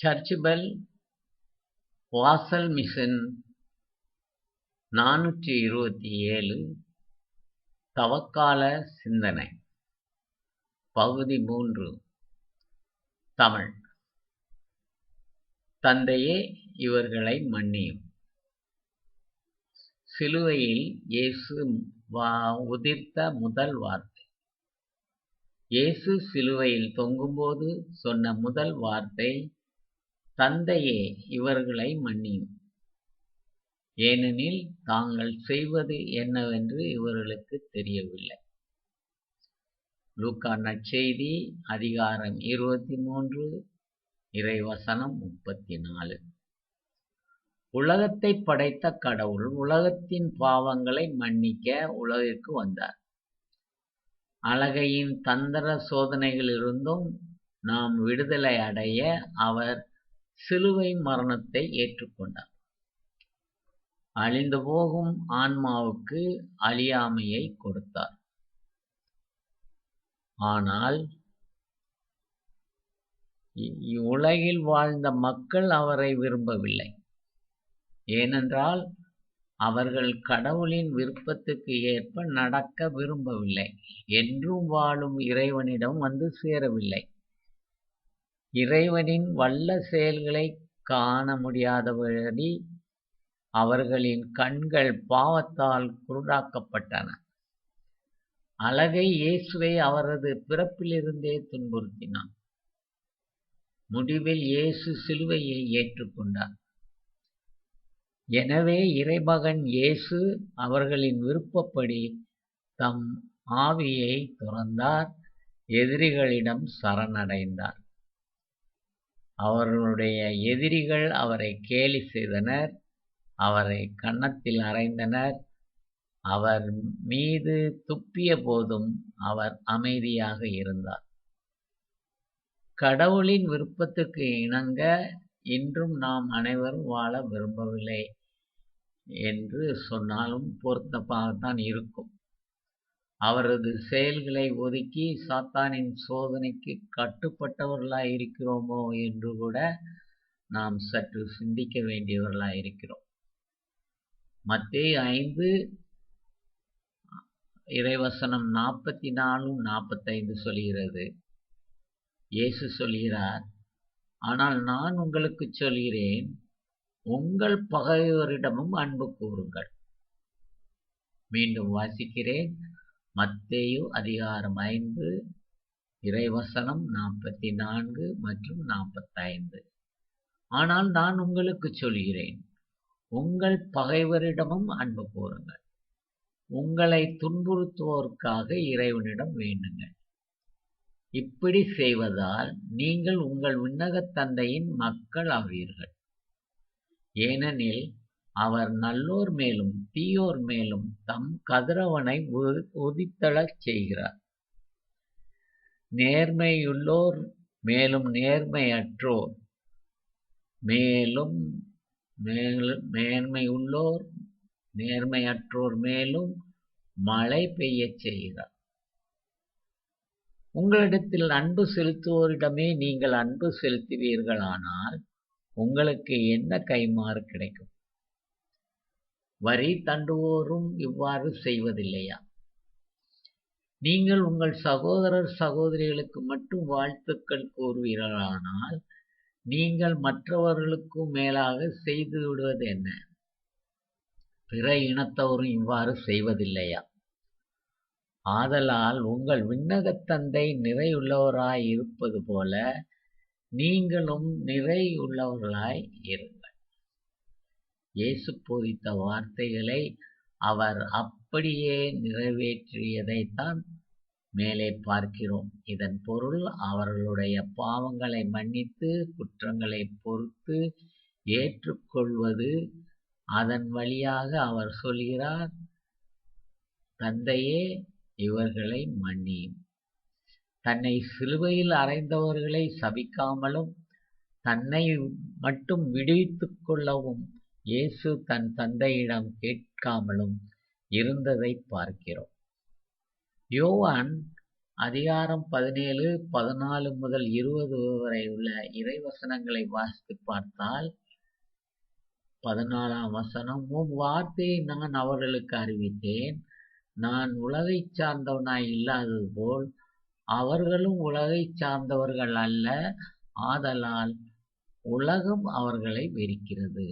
சர்ச்பெல் வாசல் மிஷன் நானூற்றி இருபத்தி ஏழு தவக்கால சிந்தனை பகுதி மூன்று தமிழ். தந்தையே இவர்களை மன்னியும். சிலுவையில் இயேசு உதிர்த்த முதல் வார்த்தை. இயேசு சிலுவையில் தொங்கும்போது சொன்ன முதல் வார்த்தை தந்தையே இவர்களை மன்னியும். ஏனெனில் தாங்கள் செய்வது என்னவென்று இவர்களுக்கு தெரியவில்லை. லூக்கா நற்செய்தி அதிகாரம் இருபத்தி மூன்று இறைவசனம் முப்பத்தி நாலு உலகத்தை படைத்த கடவுள் உலகத்தின் பாவங்களை மன்னிக்க உலகிற்கு வந்தார். அழகையின் தந்திர சோதனைகளிலிருந்தும் நாம் விடுதலை அடைய அவர் சிலுவை மரணத்தை ஏற்றுக்கொண்டார். அழிந்து போகும் ஆன்மாவுக்கு அழியாமையை கொடுத்தார். ஆனால் உலகில் வாழ்ந்த மக்கள் அவரை விரும்பவில்லை. ஏனென்றால் அவர்கள் கடவுளின் விருப்பத்துக்கு ஏற்ப நடக்க விரும்பவில்லை. என்றும் வாழும் இறைவனிடம் வந்து சேரவில்லை. இறைவனின் வல்ல செயல்களை காண முடியாதபடி அவர்களின் கண்கள் பாவத்தால் குருடாக்கப்பட்டன. அழகை இயேசுவை அவரது பிறப்பிலிருந்தே துன்புறுத்தினான். முடிவில் இயேசு சிலுவையை ஏற்றுக்கொண்டார். எனவே இறைமகன் இயேசு அவர்களின் விருப்பப்படி தம் ஆவியை துறந்தார் எதிரிகளிடம் சரணடைந்தார். அவர்களுடைய எதிரிகள் அவரை கேலி செய்தனர் அவரை கன்னத்தில் அறைந்தனர். அவர் மீது துப்பிய போதும் அவர் அமைதியாக இருந்தார். கடவுளின் விருப்பத்துக்கு இணங்க இன்றும் நாம் அனைவரும் வாழ விரும்பவில்லை என்று சொன்னாலும் பொருத்தமாகத்தான் இருக்கும். அவரது செயல்களை ஒதுக்கி சாத்தானின் சோதனைக்கு கட்டுப்பட்டவர்களாய் இருக்கிறோமோ என்று கூட நாம் சற்று சிந்திக்க வேண்டியவர்களாய் இருக்கிறோம் மத்திய ஐந்து இறைவசனம் நாற்பத்தி நாலும் நாற்பத்தைந்து சொல்கிறது. இயேசு சொல்கிறார் ஆனால் நான் உங்களுக்கு சொல்கிறேன் உங்கள் பகைவரிடமும் அன்பு கூறுங்கள். மீண்டும் வாசிக்கிறேன். மத்தேயு அதிகாரம் ஐந்து இறைவசனம் நாற்பத்தி நான்கு மற்றும் நாற்பத்தைந்து. ஆனால் நான் உங்களுக்கு சொல்கிறேன் உங்கள் பகைவரிடமும் அன்பு கூறுங்கள் உங்களை துன்புறுத்துவோருக்காக இறைவனிடம் வேண்டுங்கள். இப்படி செய்வதால் நீங்கள் உங்கள் விண்ணகத் தந்தையின் மக்கள் ஆவீர்கள் ஏனெனில் அவர் நல்லோர் மேலும் தீயோர் மேலும் தம் கதிரவனை உதித்தளச் செய்கிறார். நேர்மையுள்ளோர் மேலும் நேர்மையற்றோர் மேலும் மேலும் மேன்மையுள்ளோர் நேர்மையற்றோர் மேலும் மழை பெய்யச் செய்கிறார். உங்களிடத்தில் அன்பு செலுத்துவோரிடமே நீங்கள் அன்பு செலுத்துவீர்களானால் உங்களுக்கு என்ன கைமாறு கிடைக்கும்? வரி தண்டுவோரும் இவ்வாறு செய்வதில்லையா? நீங்கள் உங்கள் சகோதரர் சகோதரிகளுக்கு மட்டும் வாழ்த்துக்கள் கூறுவீர்களானால் நீங்கள் மற்றவர்களுக்கும் மேலாக செய்து விடுவது என்ன பிற இனத்தவரும் இவ்வாறு செய்வதில்லையா? ஆதலால் உங்கள் விண்ணகத் தந்தை நிறையுள்ளவராய் இருப்பது போல நீங்களும் நிறையுள்ளவர்களாய் இருங்கள் இயேசு போதித்த வார்த்தைகளை அவர் அப்படியே நிறைவேற்றியதைத்தான் மேலே பார்க்கிறோம். இதன் பொருள் அவர்களுடைய பாவங்களை மன்னித்து குற்றங்களை பொறுத்து ஏற்றுக்கொள்வது. அதன் வழியாக அவர் சொல்கிறார் தந்தையே இவர்களை மன்னியும். தன்னை சிலுவையில் அறைந்தவர்களை சபிக்காமலும் தன்னை மட்டும் விடுவித்துக் கொள்ளவும் இயேசு தன் தந்தையிடம் கேட்காமலும் இருந்ததை பார்க்கிறோம். யோவான் அதிகாரம் பதினேழு பதினாலு முதல் இருபது வரை உள்ள இறைவசனங்களை வாசித்து பார்த்தால் பதினாலாம் வசனம் உன் வார்த்தையை நான் அவர்களுக்கு அறிவித்தேன். நான் உலகை சார்ந்தவனாய் இல்லாதது போல் அவர்களும் உலகை சார்ந்தவர்கள் அல்ல. ஆதலால் உலகம் அவர்களை வெறுக்கிறது.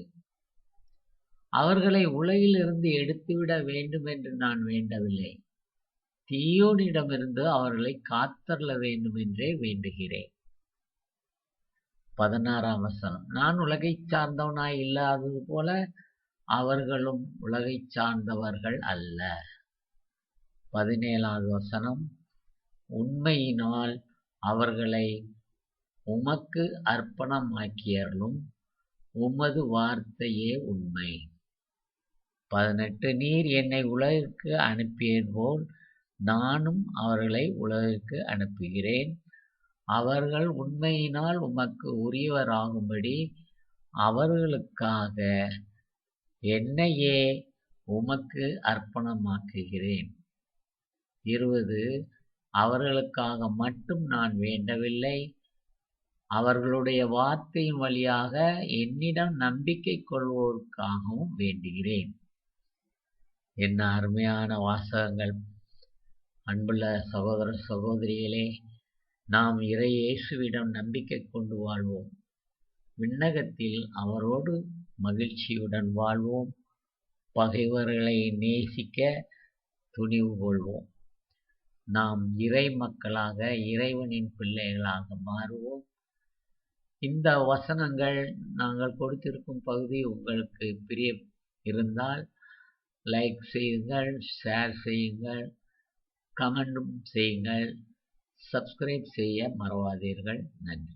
அவர்களை உலகிலிருந்து எடுத்துவிட வேண்டும் என்று நான் வேண்டவில்லை. தீயோனிடமிருந்து அவர்களை காத்தருள வேண்டும் என்றே வேண்டுகிறேன். பதினாறாம் வசனம். நான் உலகை சார்ந்தவனாய் இல்லாதது போல அவர்களும் உலகை சார்ந்தவர்கள் அல்ல. பதினேழாவது வசனம். உண்மையினால் அவர்களை உமக்கு அர்ப்பணமாக்கியர்களும் உமது வார்த்தையே உண்மை. பதினெட்டு நீர் என்னை உலகிற்கு அனுப்பியது போல் நானும் அவர்களை உலகிற்கு அனுப்புகிறேன். அவர்கள் உண்மையினால் உமக்கு உரியவராகும்படி அவர்களுக்காக என்னையே உமக்கு அர்ப்பணமாக்குகிறேன். இருபது அவர்களுக்காக மட்டும் நான் வேண்டவில்லை. அவர்களுடைய வார்த்தையின் வழியாக என்னிடம் நம்பிக்கை கொள்வோருக்காகவும் வேண்டுகிறேன். என்ன அருமையான வாசகங்கள். அன்புள்ள சகோதர சகோதரிகளே நாம் இறை இயேசுவிடம் நம்பிக்கை கொண்டு வாழ்வோம். விண்ணகத்தில் அவரோடு மகிழ்ச்சியுடன் வாழ்வோம். பகைவர்களை நேசிக்க துணிவு கொள்வோம். நாம் இறை மக்களாக இறைவனின் பிள்ளைகளாக மாறுவோம். இந்த வசனங்கள் நாங்கள் கொடுத்திருக்கும் பகுதி உங்களுக்கு பிரிய இருந்தால் லைக் செய்யுங்கள் ஷேர் செய்யுங்கள் கமெண்டும் செய்யுங்கள். சப்ஸ்கிரைப் செய்ய மறவாதீர்கள். நன்றி.